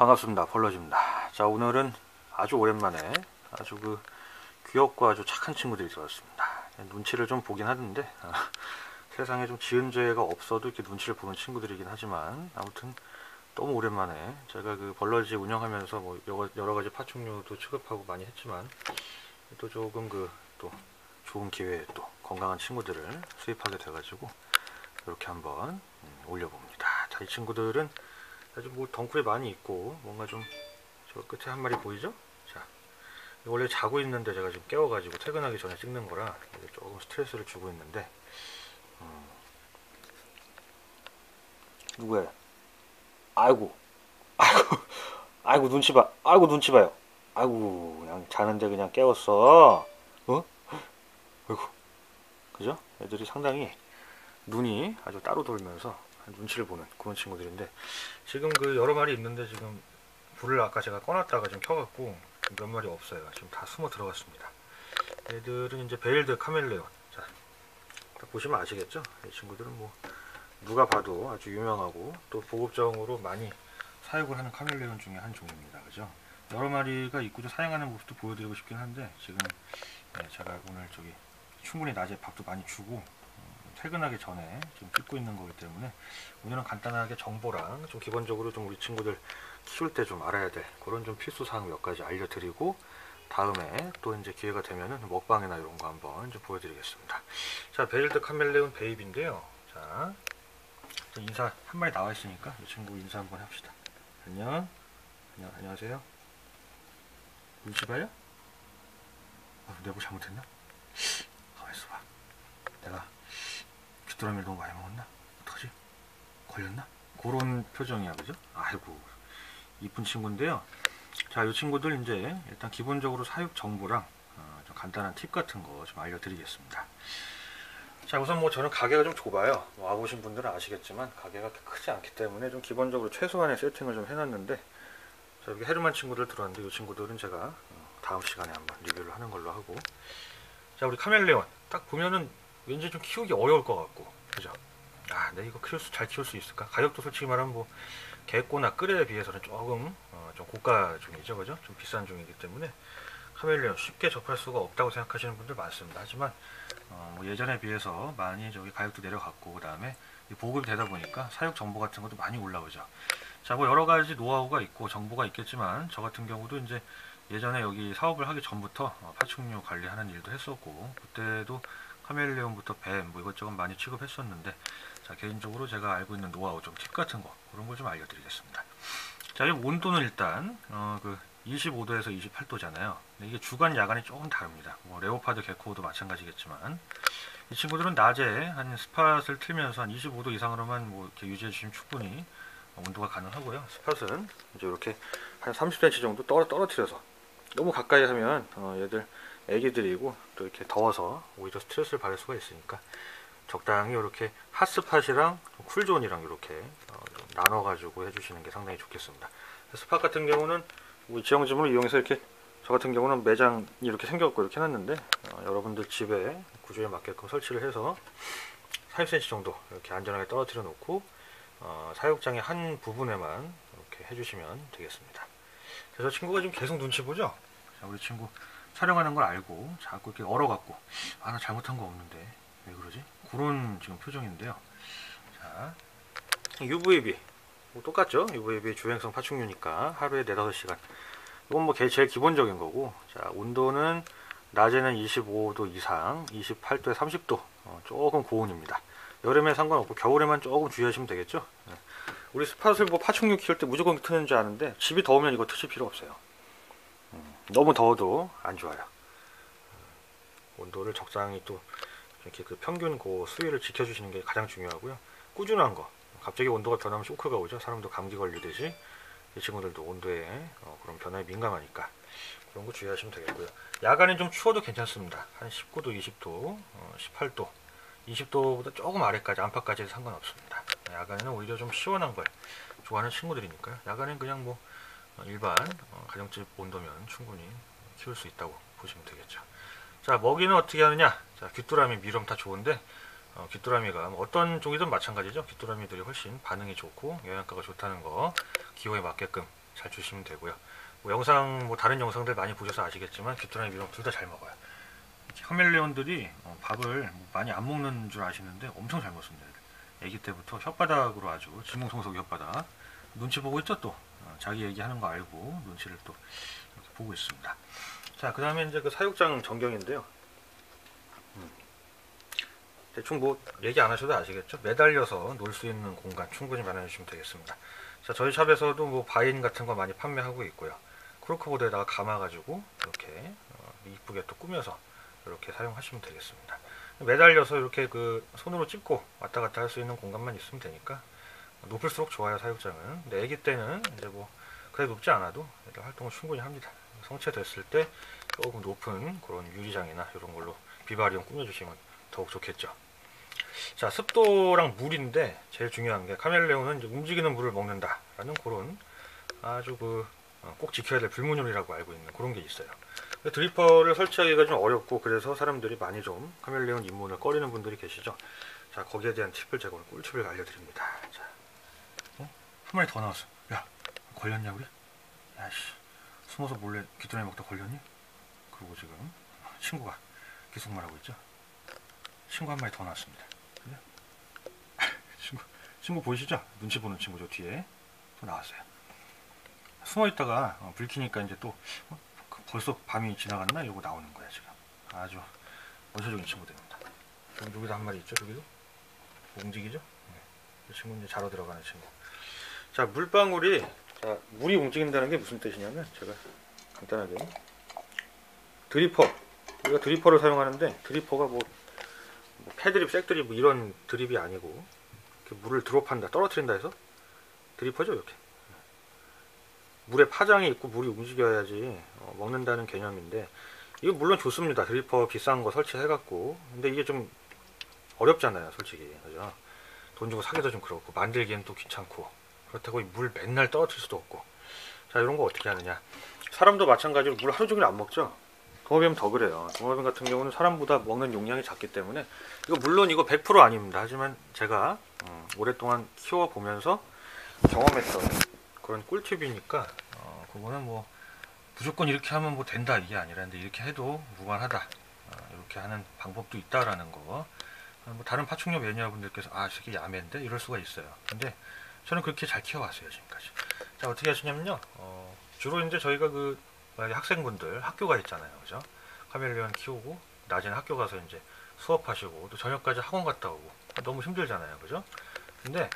반갑습니다. 펄러지입니다. 자, 오늘은 아주 오랜만에 아주 그 귀엽고 아주 착한 친구들이 들어왔습니다. 눈치를 좀 보긴 하는데, 아, 세상에 좀 지은 죄가 없어도 이렇게 눈치를 보는 친구들이긴 하지만, 아무튼 너무 오랜만에 제가 그 벌러지 운영하면서 뭐 여러, 여러 가지 파충류도 취급하고 많이 했지만, 또 조금 그 또 좋은 기회에 또 건강한 친구들을 수입하게 돼가지고, 이렇게 한번 음, 올려봅니다. 자, 이 친구들은 아주 뭐 덩쿨이 많이 있고 뭔가 좀 저 끝에 한 마리 보이죠? 자 원래 자고 있는데 제가 지금 깨워가지고 퇴근하기 전에 찍는 거라 조금 스트레스를 주고 있는데 음. 누구야? 아이고 아이고 아이고 눈치 봐 아이고 눈치 봐요 아이고 그냥 자는데 그냥 깨웠어 어? 아이고 그죠? 애들이 상당히 눈이 아주 따로 돌면서 눈치를 보는 그런 친구들인데 지금 그 여러 마리 있는데 지금 불을 아까 제가 꺼놨다가 좀 켜갖고 몇 마리 없어요. 지금 다 숨어 들어갔습니다. 얘들은 이제 베일드 카멜레온. 자, 딱 보시면 아시겠죠? 이 친구들은 뭐 누가 봐도 아주 유명하고 또 보급종으로 많이 사육을 하는 카멜레온 중에 한 종입니다. 그죠? 여러 마리가 좀 사용하는 모습도 보여드리고 싶긴 한데 지금 네, 제가 오늘 저기 충분히 낮에 밥도 많이 주고 퇴근하기 전에 지금 찍고 있는 거기 때문에 오늘은 간단하게 정보랑 좀 기본적으로 좀 우리 친구들 키울 때 좀 알아야 될 그런 좀 필수 사항 몇 가지 알려드리고 다음에 또 이제 기회가 되면은 먹방이나 이런 거 한번 좀 보여드리겠습니다. 자, 베일드 카멜레온 베이비인데요. 자, 인사 한 마리 나와 있으니까 이 친구 인사 한번 합시다. 안녕. 안녕, 안녕하세요. 눈치 봐요? 어, 내가 뭐 잘못했나? 가만 있어 봐. 내가 귀뚜라미를 너무 많이 먹었나? 어떡하지? 걸렸나? 그런 표정이야, 그죠? 아이고, 이쁜 친구인데요. 자, 이 친구들 이제 일단 기본적으로 사육 정보랑 어, 좀 간단한 팁 같은 거 좀 알려드리겠습니다. 자, 우선 뭐 저는 가게가 좀 좁아요. 뭐 와보신 분들은 아시겠지만 가게가 크지 않기 때문에 좀 기본적으로 최소한의 세팅을 좀 해놨는데 자, 여기 헤르만 친구들 들어왔는데 이 친구들은 제가 어, 다음 시간에 한번 리뷰를 하는 걸로 하고 자, 우리 카멜레온 딱 보면은 왠지 좀 키우기 어려울 것 같고 그죠? 아, 내 이거 키울 수, 잘 키울 수 있을까? 가격도 솔직히 말하면 뭐 개꼬나 끌에 비해서는 조금 어, 좀 고가 종이죠, 그죠? 좀 비싼 종이기 때문에 카멜레온 쉽게 접할 수가 없다고 생각하시는 분들 많습니다. 하지만 어, 뭐 예전에 비해서 많이 저기 가격도 내려갔고 그 다음에 보급이 되다 보니까 사육 정보 같은 것도 많이 올라오죠. 자, 뭐 여러 가지 노하우가 있고 정보가 있겠지만 저 같은 경우도 이제 예전에 여기 사업을 하기 전부터 어, 파충류 관리하는 일도 했었고 그때도 카멜레온부터 뱀 뭐 이것저것 많이 취급했었는데 자 개인적으로 제가 알고 있는 노하우 좀 팁 같은 거 그런 걸 좀 알려드리겠습니다. 자, 이 온도는 일단 어, 그 25도에서 28도잖아요. 이게 주간 야간이 조금 다릅니다. 뭐 레오파드 개코도 마찬가지겠지만 이 친구들은 낮에 한 스팟을 틀면서 한 25도 이상으로만 뭐 이렇게 유지해 주시면 충분히 온도가 가능하고요. 스팟은 이제 이렇게 한 30cm 정도 떨어, 떨어뜨려서 너무 가까이 하면 어, 얘들 애기들이고 또 이렇게 더워서 오히려 스트레스를 받을 수가 있으니까 적당히 이렇게 핫스팟이랑 쿨존이랑 이렇게 어, 나눠 가지고 해주시는 게 상당히 좋겠습니다. 스팟 같은 경우는 우리 지형지물을 이용해서 이렇게 저 같은 경우는 매장이 이렇게 생겼고 이렇게 해놨는데 어, 여러분들 집에 구조에 맞게끔 설치를 해서 30cm 정도 이렇게 안전하게 떨어뜨려 놓고 어, 사육장의 한 부분에만 이렇게 해주시면 되겠습니다. 그래서 친구가 지금 계속 눈치 보죠? 자, 우리 친구 촬영하는 걸 알고 자꾸 이렇게 얼어갖고 아 나 잘못한 거 없는데 왜 그러지? 그런 지금 표정인데요. 자, UVB 뭐 똑같죠? UVB 주행성 파충류니까 하루에 4, 5시간 이건 뭐 제일 기본적인 거고 자 온도는 낮에는 25도 이상 28도에 30도 어, 조금 고온입니다. 여름에 상관없고 겨울에만 조금 주의하시면 되겠죠? 네. 우리 스팟을 뭐 파충류 키울 때 무조건 트는 줄 아는데 집이 더우면 이거 트실 필요 없어요. 음, 너무 더워도 안 좋아요. 음, 온도를 적당히 또 이렇게 그 평균 고 수위를 지켜주시는 게 가장 중요하고요. 꾸준한 거. 갑자기 온도가 변하면 쇼크가 오죠. 사람도 감기 걸리듯이 이 친구들도 온도에 어, 그런 변화에 민감하니까 그런 거 주의하시면 되겠고요. 야간엔 좀 추워도 괜찮습니다. 한 19도, 20도, 어, 18도, 20도보다 조금 아래까지 안팎까지 상관없습니다. 야간에는 오히려 좀 시원한 걸 좋아하는 친구들이니까요. 야간엔 그냥 뭐 어, 일반 어, 가정집 온도면 충분히 키울 수 있다고 보시면 되겠죠. 자 먹이는 어떻게 하느냐? 자 귀뚜라미 미럼 다 좋은데 어, 귀뚜라미가 뭐 어떤 종이든 마찬가지죠. 귀뚜라미들이 훨씬 반응이 좋고 영양가가 좋다는 거 기호에 맞게끔 잘 주시면 되고요. 뭐 영상 뭐 다른 영상들 많이 보셔서 아시겠지만 귀뚜라미 미역 둘다 잘 먹어요. 카멜레온들이 어, 밥을 뭐 많이 안 먹는 줄 아시는데 엄청 잘 먹습니다. 애기 때부터 혓바닥으로 아주 지몽송석 혓바닥 눈치 보고 있죠 또 어, 자기 얘기하는 거 알고 눈치를 또 보고 있습니다. 자, 그 다음에 이제 그 사육장 전경인데요. 음. 대충 뭐 얘기 안 하셔도 아시겠죠? 매달려서 놀 수 있는 공간 충분히 마련해 주시면 되겠습니다. 자, 저희 샵에서도 뭐 바인 같은 거 많이 판매하고 있고요. 크로크보드에다가 감아가지고 이렇게 어, 이쁘게 또 꾸며서 이렇게 사용하시면 되겠습니다. 매달려서 이렇게 그 손으로 찝고 왔다 갔다 할 수 있는 공간만 있으면 되니까 높을수록 좋아요 사육장은. 근데 애기 때는 이제 뭐 그래 높지 않아도 활동을 충분히 합니다. 성체됐을 때 조금 높은 그런 유리장이나 이런 걸로 비바리움 꾸며주시면 더욱 좋겠죠. 자, 습도랑 물인데 제일 중요한 게 카멜레온은 움직이는 물을 먹는다 라는 그런 아주 그 꼭 지켜야 될 불문율이라고 알고 있는 그런 게 있어요. 드리퍼를 설치하기가 좀 어렵고 그래서 사람들이 많이 좀 카멜레온 입문을 꺼리는 분들이 계시죠. 자, 거기에 대한 팁을 제가 오늘 꿀팁을 알려드립니다. 자, 어? 한 마리 더 나왔어. 야, 걸렸냐 우리? 야씨, 숨어서 몰래 귀뚜라미 먹다 걸렸니? 그리고 지금 친구가 계속 말하고 있죠. 친구 한 마리 더 나왔습니다. 그래? 친구, 친구 보이시죠? 눈치 보는 친구죠 뒤에 또 나왔어요. 숨어 있다가 어, 불 켜니까 이제 또 어? 그 벌써 밤이 지나갔나 이러고 나오는 거야 지금. 아주 원초적인 친구들입니다. 여기, 여기도 한 마리 있죠? 여기도 움직이죠? 네. 이 친구 이제 자러 들어가는 친구. 자 물방울이 자 물이 움직인다는 게 무슨 뜻이냐면 제가 간단하게 드리퍼. 우리가 드리퍼를 사용하는데 드리퍼가 뭐, 뭐 패드립, 색드립 뭐 이런 드립이 아니고 물을 드롭한다, 떨어뜨린다 해서 드리퍼죠 이렇게. 물에 파장이 있고 물이 움직여야지 어, 먹는다는 개념인데 이거 물론 좋습니다. 드리퍼 비싼 거 설치해갖고. 근데 이게 좀 어렵잖아요 솔직히. 그죠? 돈 주고 사기도 좀 그렇고 만들기엔 또 귀찮고 그렇다고 물 맨날 떨어뜨릴 수도 없고. 자 이런 거 어떻게 하느냐. 사람도 마찬가지로 물 하루 종일 안 먹죠? 동업이면 더 그래요. 동업이 같은 경우는 사람보다 먹는 용량이 작기 때문에 이거 물론 이거 100% 아닙니다. 하지만 제가 음, 오랫동안 키워보면서 경험했던 그런 꿀팁이니까 어, 그거는 뭐 무조건 이렇게 하면 뭐 된다 이게 아니라 근데 이렇게 해도 무관하다. 어, 이렇게 하는 방법도 있다라는 거. 어, 뭐 다른 파충류 매니아분들께서 아 저게 야매인데? 이럴 수가 있어요. 근데 저는 그렇게 잘 키워왔어요 지금까지. 자 어떻게 하시냐면요. 어, 주로 이제 저희가 그 학생분들 학교가 있잖아요. 그죠? 카멜레온 키우고 낮에는 학교 가서 이제 수업하시고 또 저녁까지 학원 갔다 오고 너무 힘들잖아요. 그죠? 근데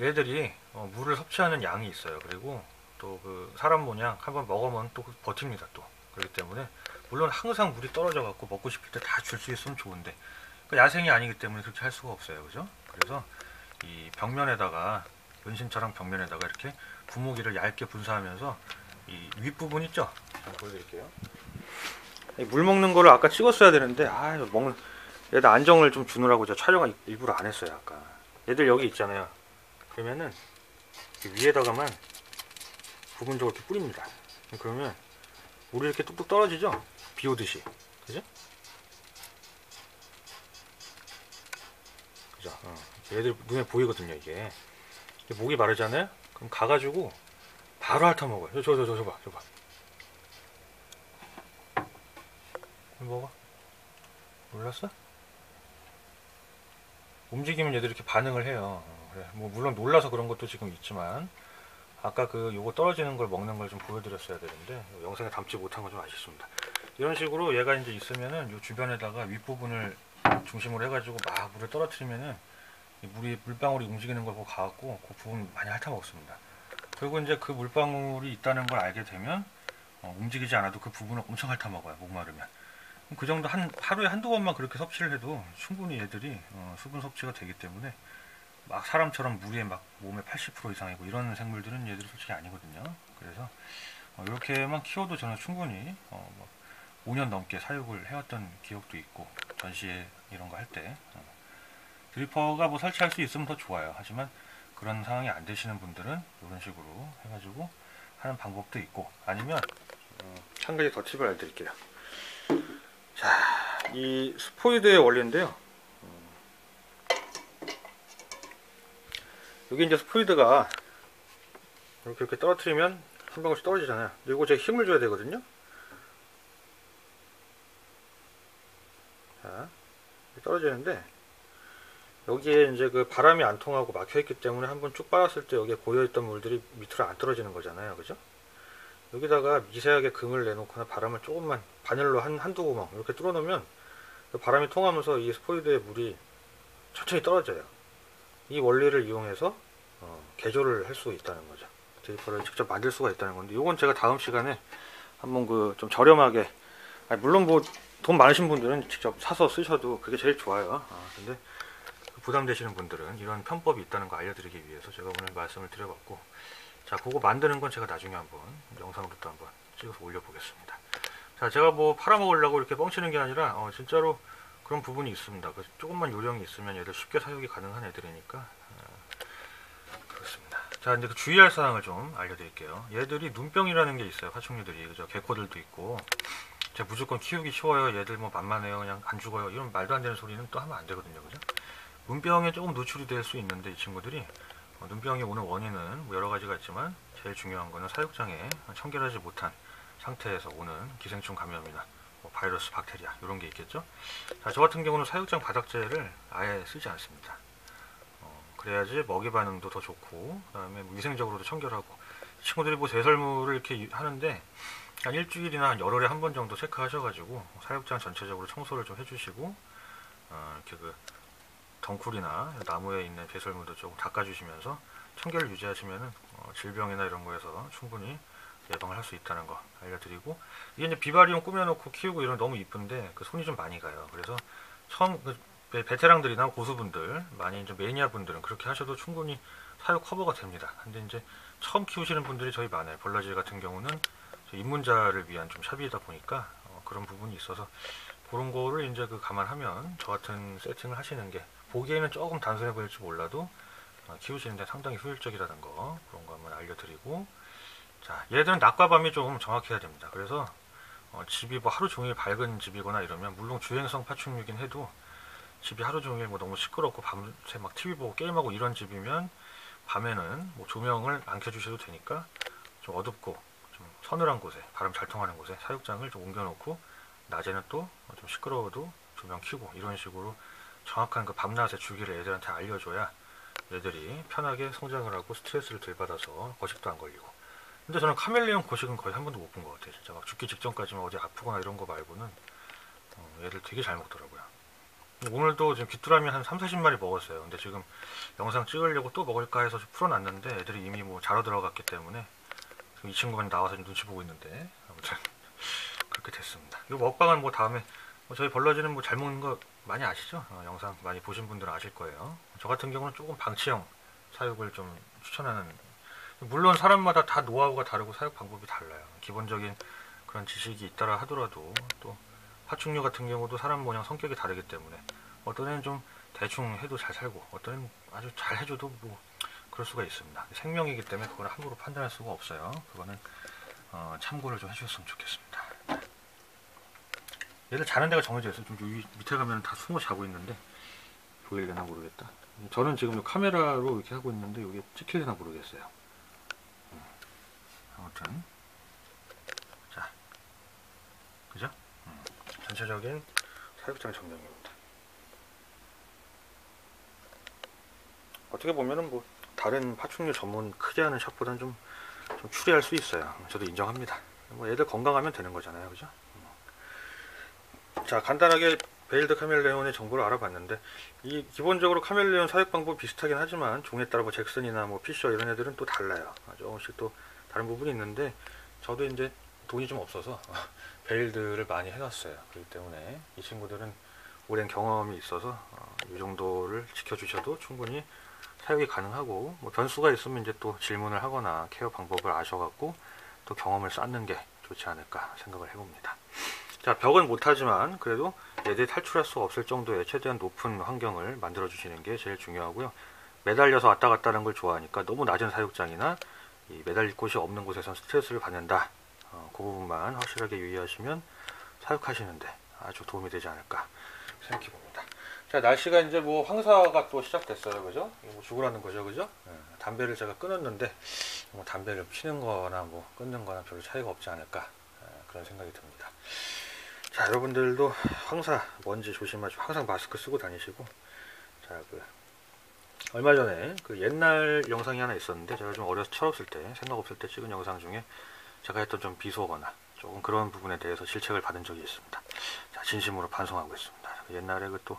얘들이 어, 물을 섭취하는 양이 있어요. 그리고 또 그 사람 모양 한번 먹으면 또 버팁니다 또. 그렇기 때문에 물론 항상 물이 떨어져 갖고 먹고 싶을 때 다 줄 수 있으면 좋은데 그 야생이 아니기 때문에 그렇게 할 수가 없어요. 그죠? 그래서 이 벽면에다가 은신처럼 벽면에다가 이렇게 부모기를 얇게 분사하면서 이 윗부분 있죠? 자, 보여드릴게요. 물 먹는 거를 아까 찍었어야 되는데, 아, 먹는, 얘들 안정을 좀 주느라고 제가 촬영을 일부러 안 했어요, 아까. 얘들 여기 있잖아요. 그러면은, 위에다가만 부분적으로 이렇게 뿌립니다. 그러면, 물이 이렇게 뚝뚝 떨어지죠? 비 오듯이. 그죠? 어. 얘들 눈에 보이거든요, 이게. 목이 마르잖아요? 그럼 가가지고, 바로 핥아 먹어요. 저, 저, 저, 저 봐, 저 봐. 먹어? 몰랐어? 움직이면 얘들이 이렇게 반응을 해요. 어, 그래. 뭐, 물론 놀라서 그런 것도 지금 있지만, 아까 그 요거 떨어지는 걸 먹는 걸 좀 보여드렸어야 되는데, 영상에 담지 못한 건 좀 아쉽습니다. 이런 식으로 얘가 이제 있으면은 요 주변에다가 윗부분을 중심으로 해가지고 막 물을 떨어뜨리면은, 물이, 물방울이 움직이는 걸 보고 가갖고, 그 부분 많이 핥아 먹습니다. 그리고 이제 그 물방울이 있다는 걸 알게 되면 어, 움직이지 않아도 그 부분을 엄청 핥아 먹어요 목마르면 그 정도 한 하루에 한두 번만 그렇게 섭취를 해도 충분히 애들이 어, 수분 섭취가 되기 때문에 막 사람처럼 물에 막 몸의 80% 이상이고 이런 생물들은 얘들이 솔직히 아니거든요 그래서 어, 이렇게만 키워도 저는 충분히 어, 뭐 5년 넘게 사육을 해왔던 기억도 있고 전시회 이런 거 할때 어. 드리퍼가 뭐 설치할 수 있으면 더 좋아요 하지만 그런 상황이 안 되시는 분들은 이런 식으로 해가지고 하는 방법도 있고 아니면 음, 한 가지 더 팁을 알려드릴게요 자, 이 스포이드의 원리인데요 음, 여기 이제 스포이드가 이렇게 이렇게 떨어뜨리면 한 방울씩 떨어지잖아요. 이거 제가 힘을 줘야 되거든요. 자, 이렇게 떨어지는데 여기에 이제 그 바람이 안 통하고 막혀 있기 때문에 한번 쭉 빨았을 때 여기에 고여 있던 물들이 밑으로 안 떨어지는 거잖아요. 그죠? 여기다가 미세하게 금을 내놓거나 바람을 조금만 바늘로 한, 한두 구멍 이렇게 뚫어 놓으면 그 바람이 통하면서 이 스포이드의 물이 천천히 떨어져요. 이 원리를 이용해서 어, 개조를 할 수 있다는 거죠. 드리퍼를 직접 만들 수가 있다는 건데 이건 제가 다음 시간에 한번 그 좀 저렴하게 물론 뭐 돈 많으신 분들은 직접 사서 쓰셔도 그게 제일 좋아요. 아, 근데 그 부담되시는 분들은 이런 편법이 있다는 거 알려드리기 위해서 제가 오늘 말씀을 드려봤고 자 그거 만드는 건 제가 나중에 한번 영상으로 또 한번 찍어서 올려보겠습니다. 자 제가 뭐 팔아먹으려고 이렇게 뻥치는 게 아니라 어, 진짜로 그런 부분이 있습니다. 그 조금만 요령이 있으면 얘들 쉽게 사육이 가능한 애들이니까 어, 그렇습니다. 자 이제 그 주의할 사항을 좀 알려드릴게요. 얘들이 눈병이라는 게 있어요. 파충류들이 그죠? 개코들도 있고 제가 무조건 키우기 쉬워요. 얘들 뭐 만만해요. 그냥 안 죽어요. 이런 말도 안 되는 소리는 또 하면 안 되거든요. 그죠? 눈병에 조금 노출이 될 수 있는데 이 친구들이 어, 눈병이 오는 원인은 뭐 여러 가지가 있지만 제일 중요한 거는 사육장에 청결하지 못한 상태에서 오는 기생충 감염이나 뭐 바이러스, 박테리아 이런 게 있겠죠. 자, 저 같은 경우는 사육장 바닥재를 아예 쓰지 않습니다. 어, 그래야지 먹이 반응도 더 좋고 그다음에 뭐 위생적으로도 청결하고 친구들이 뭐 대설물을 이렇게 유- 하는데 한 일주일이나 한 열흘에 한 번 정도 체크하셔가지고 사육장 전체적으로 청소를 좀 해주시고 어, 이렇게 그 덩쿨이나 나무에 있는 배설물도 조금 닦아주시면서 청결을 유지하시면은 어, 질병이나 이런 거에서 충분히 예방을 할 수 있다는 거 알려드리고 이게 이제 비바리움 꾸며놓고 키우고 이런 거 너무 이쁜데 그 손이 좀 많이 가요. 그래서 처음 그 베- 베테랑들이나 고수분들 많이 이제 매니아 분들은 그렇게 하셔도 충분히 사육 커버가 됩니다. 근데 이제 처음 키우시는 분들이 저희 많아요. 볼라질 같은 경우는 저 입문자를 위한 좀 샵이다 보니까 어, 그런 부분이 있어서 그런 거를 이제 그 감안하면 저 같은 세팅을 하시는 게 보기에는 조금 단순해 보일지 몰라도 어, 키우시는데 상당히 효율적이라는 거 그런 거 한번 알려드리고 자 얘들은 낮과 밤이 좀 정확해야 됩니다. 그래서 어, 집이 뭐 하루 종일 밝은 집이거나 이러면 물론 주행성 파충류긴 해도 집이 하루 종일 뭐 너무 시끄럽고 밤새 막 TV 보고 게임하고 이런 집이면 밤에는 뭐 조명을 안 켜주셔도 되니까 좀 어둡고 좀 서늘한 곳에 바람 잘 통하는 곳에 사육장을 좀 옮겨놓고 낮에는 또 좀 시끄러워도 조명 켜고 이런 식으로 정확한 그 밤낮의 주기를 애들한테 알려줘야 애들이 편하게 성장을 하고 스트레스를 덜 받아서 거식도 안 걸리고. 근데 저는 카멜레온 거식은 거의 한 번도 못 본 것 같아요 진짜. 막 죽기 직전까지만 어디 아프거나 이런 거 말고는 어, 얘들 되게 잘 먹더라고요. 오늘도 지금 귀뚜라미 한 3, 40마리 먹었어요. 근데 지금 영상 찍으려고 또 먹을까 해서 좀 풀어놨는데 애들이 이미 뭐 자러 들어갔기 때문에 지금 이 친구만 나와서 좀 눈치 보고 있는데 아무튼 그렇게 됐습니다 이 먹방은 뭐 다음에 뭐 저희 벌러지는 뭐 잘 먹는 거 많이 아시죠? 어, 영상 많이 보신 분들은 아실 거예요. 저 같은 경우는 조금 방치형 사육을 좀 추천하는. 물론 사람마다 다 노하우가 다르고 사육 방법이 달라요. 기본적인 그런 지식이 있다라 하더라도 또 파충류 같은 경우도 사람 모양 성격이 다르기 때문에 어떤 애는 좀 대충 해도 잘 살고 어떤 애는 아주 잘 해줘도 뭐 그럴 수가 있습니다. 생명이기 때문에 그걸 함부로 판단할 수가 없어요. 그거는 어, 참고를 좀 해주셨으면 좋겠습니다. 얘들 자는 데가 정해져 있어. 좀 밑에 가면 다 숨어 자고 있는데 보일려나 모르겠다. 저는 지금 이 카메라로 이렇게 하고 있는데 이게 찍힐려나 모르겠어요. 음. 아무튼 자, 그죠? 음. 전체적인 사육장 정명입니다. 어떻게 보면은 뭐 다른 파충류 전문 크게 하는 샵보다는 좀, 좀 추리할 수 있어요. 저도 인정합니다. 뭐 애들 건강하면 되는 거잖아요, 그죠? 자 간단하게 베일드 카멜레온의 정보를 알아봤는데 이 기본적으로 카멜레온 사육 방법 비슷하긴 하지만 종에 따라 뭐 잭슨이나 뭐 피셔 이런 애들은 또 달라요 아, 조금씩 또 다른 부분이 있는데 저도 이제 돈이 좀 없어서 베일드를 많이 해놨어요 그렇기 때문에 이 친구들은 오랜 경험이 있어서 어, 이 정도를 지켜주셔도 충분히 사육이 가능하고 뭐 변수가 있으면 이제 또 질문을 하거나 케어 방법을 아셔갖고 또 경험을 쌓는 게 좋지 않을까 생각을 해봅니다. 자, 벽은 못하지만 그래도 얘들이 탈출할 수 없을 정도의 최대한 높은 환경을 만들어 주시는 게 제일 중요하고요. 매달려서 왔다 갔다 하는 걸 좋아하니까 너무 낮은 사육장이나 이 매달릴 곳이 없는 곳에선 스트레스를 받는다. 어, 그 부분만 확실하게 유의하시면 사육하시는데 아주 도움이 되지 않을까 생각해 봅니다. 자, 날씨가 이제 뭐 황사가 또 시작됐어요. 그죠? 뭐 죽으라는 거죠. 그죠? 예. 담배를 제가 끊었는데 뭐 담배를 피는 거나 뭐 끊는 거나 별로 차이가 없지 않을까 아, 그런 생각이 듭니다. 자, 여러분들도 항상 먼지 조심하시고 항상 마스크 쓰고 다니시고 자, 그 얼마 전에 그 옛날 영상이 하나 있었는데 제가 좀 어려서 철없을 때 생각 없을 때 찍은 영상 중에 제가 했던 좀 비속어나 조금 그런 부분에 대해서 실책을 받은 적이 있습니다. 자, 진심으로 반성하고 있습니다. 옛날에 그 또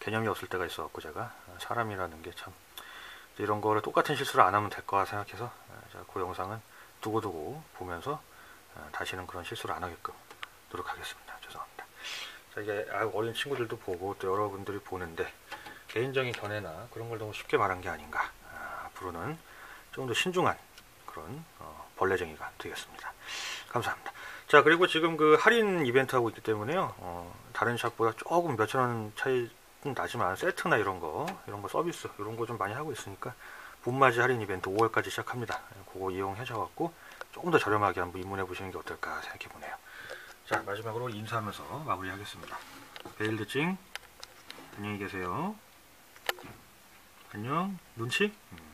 개념이 없을 때가 있어갖고 제가 사람이라는 게 참 이런 거를 똑같은 실수를 안 하면 될 거라 생각해서 자, 그 영상은 두고두고 보면서 어, 다시는 그런 실수를 안 하게끔 노력하겠습니다. 죄송합니다. 자, 이게 아, 어린 친구들도 보고 또 여러분들이 보는데 개인적인 견해나 그런 걸 너무 쉽게 말한 게 아닌가. 아, 앞으로는 좀 더 신중한 그런 어, 벌레쟁이가 되겠습니다. 감사합니다. 자 그리고 지금 그 할인 이벤트 하고 있기 때문에요. 어, 다른 샵보다 조금 몇천 원 차이 는 나지만 세트나 이런 거 이런 거 서비스 이런 거 좀 많이 하고 있으니까 봄맞이 할인 이벤트 5월까지 시작합니다. 그거 이용하셔갖고 조금 더 저렴하게 한번 입문해 보시는 게 어떨까 생각해 보네요. 자 마지막으로 인사하면서 마무리하겠습니다. 베일드 찡 안녕히 계세요. 안녕 눈치? 음.